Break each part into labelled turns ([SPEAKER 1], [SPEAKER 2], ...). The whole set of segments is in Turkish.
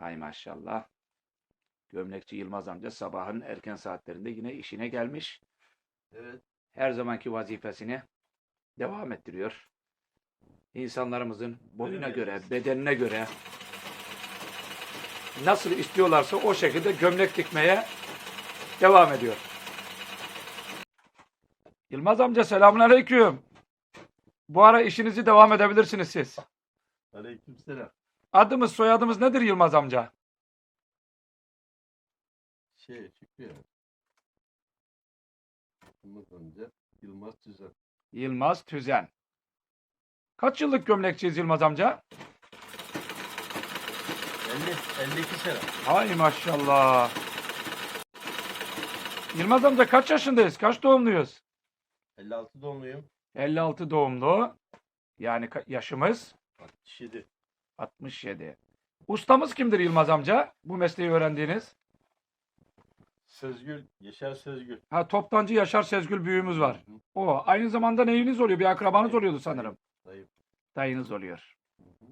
[SPEAKER 1] Ay maşallah. Gömlekçi Yılmaz amca sabahın erken saatlerinde yine işine gelmiş.
[SPEAKER 2] Evet.
[SPEAKER 1] Her zamanki vazifesini devam ettiriyor. İnsanlarımızın boyuna
[SPEAKER 2] Öyle
[SPEAKER 1] göre, bedenine göre nasıl istiyorlarsa o şekilde gömlek dikmeye devam ediyor. Yılmaz amca selamünaleyküm. Bu ara işinizi devam edebilirsiniz siz.
[SPEAKER 2] Aleykümselam.
[SPEAKER 1] Adımız soyadımız nedir Yılmaz amca?
[SPEAKER 2] Şey ya. Yılmaz amca. Yılmaz Tüzen.
[SPEAKER 1] Yılmaz Tüzen. Kaç yıllık gömlekçiyiz Yılmaz amca?
[SPEAKER 2] 50, 52 sene.
[SPEAKER 1] Hay maşallah. Yılmaz amca kaç yaşındayız? Kaç doğumluyuz?
[SPEAKER 2] 56 doğumluyum.
[SPEAKER 1] 56 doğumlu. Yani yaşımız
[SPEAKER 2] 67.
[SPEAKER 1] 67. Ustamız kimdir Yılmaz amca? Bu mesleği öğrendiğiniz.
[SPEAKER 2] Sözgül. Yaşar Sözgül.
[SPEAKER 1] Ha toptancı Yaşar Sezgül büyüğümüz var.
[SPEAKER 2] Hı.
[SPEAKER 1] O aynı zamanda neyiniz oluyor? Bir akrabanız oluyordu sanırım.
[SPEAKER 2] Dayı.
[SPEAKER 1] Dayınız oluyor.
[SPEAKER 2] Hı hı.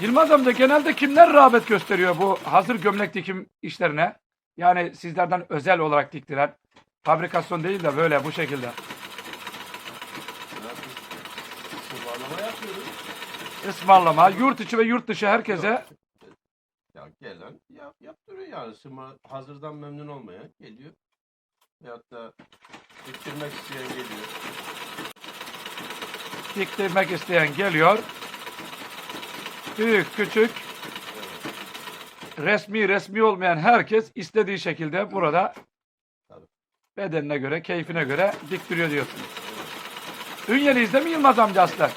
[SPEAKER 1] Yılmaz amca genelde kimler rağbet gösteriyor bu hazır gömlek dikim işlerine? Yani sizlerden özel olarak diktiren. Fabrikasyon değil de böyle bu şekilde. Ismarlama, yurt içi ve yurt dışı herkese
[SPEAKER 2] Ya gelen yap, yaptırıyor yani. Sıma, hazırdan memnun olmayan geliyor. Veyahut da diktirmek isteyen geliyor.
[SPEAKER 1] diktirmek isteyen geliyor. Büyük, küçük, resmi, resmi olmayan herkes istediği şekilde burada
[SPEAKER 2] Tabii.
[SPEAKER 1] bedenine göre, keyfine göre diktiriyor diyorsunuz. Ünyeliyiz değil mi Yılmaz amca aslen?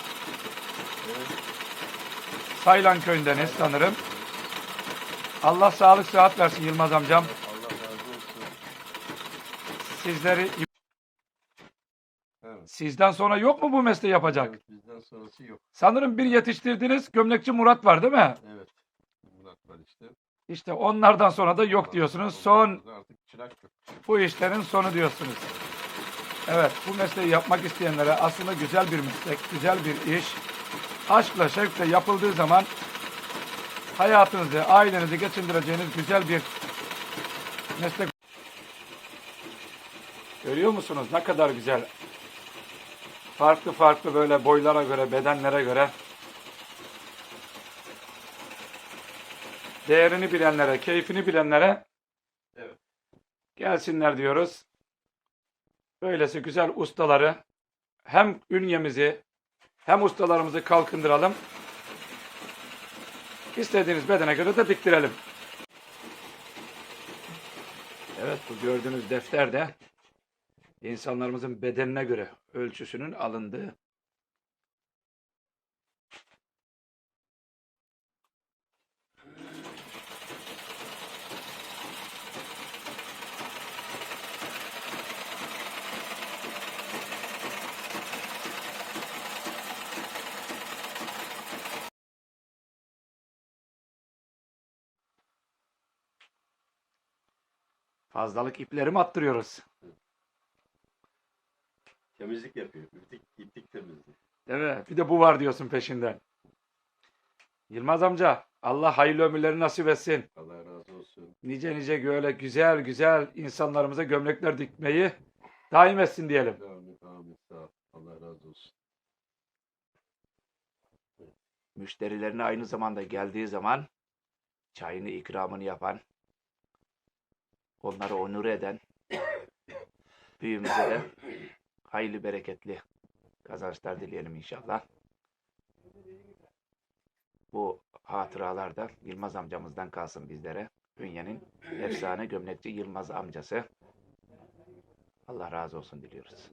[SPEAKER 2] Evet.
[SPEAKER 1] Saylan köyündeniz sanırım. Allah sağlık sıhhat versin Yılmaz amcam.
[SPEAKER 2] Allah razı olsun.
[SPEAKER 1] Sizleri
[SPEAKER 2] Evet.
[SPEAKER 1] sizden sonra yok mu bu mesleği yapacak?
[SPEAKER 2] Evet, bizden sonrası yok.
[SPEAKER 1] Sanırım bir yetiştirdiğiniz gömlekçi Murat var değil mi?
[SPEAKER 2] Evet. Murat var işte.
[SPEAKER 1] İşte onlardan sonra da yok diyorsunuz. Son
[SPEAKER 2] Artık çırak yok.
[SPEAKER 1] bu işlerin sonu diyorsunuz. Evet, bu mesleği yapmak isteyenlere aslında güzel bir meslek, güzel bir iş. Aşkla, şevkle yapıldığı zaman hayatınızı, ailenizi geçindireceğiniz güzel bir meslek. Görüyor musunuz ne kadar güzel. Farklı farklı böyle boylara göre, bedenlere göre değerini bilenlere, keyfini bilenlere
[SPEAKER 2] Evet.
[SPEAKER 1] gelsinler diyoruz. Böylesi güzel ustaları hem ünyemizi hem ustalarımızı kalkındıralım. İstediğiniz bedene göre de diktirelim. Evet bu gördüğünüz defter de insanlarımızın bedenine göre ölçüsünün alındığı fazlalık ipleri mi attırıyoruz?
[SPEAKER 2] Temizlik yapıyor. İptik, iptik temizliği.
[SPEAKER 1] Değil mi? Bir de bu var diyorsun peşinden. Yılmaz amca Allah hayırlı ömürleri nasip etsin.
[SPEAKER 2] Allah razı olsun.
[SPEAKER 1] Nice nice böyle güzel güzel insanlarımıza gömlekler dikmeyi daim etsin diyelim.
[SPEAKER 2] Amin, amin. Sağ ol. Allah razı olsun.
[SPEAKER 1] Müşterilerine aynı zamanda geldiği zaman çayını ikramını yapan, onları onur eden büyüğümüze de hayırlı bereketli kazançlar dileyelim inşallah. Bu hatıralar da Yılmaz amcamızdan kalsın bizlere. Ünye'nin efsane gömlekçi Yılmaz amcası. Allah razı olsun diliyoruz.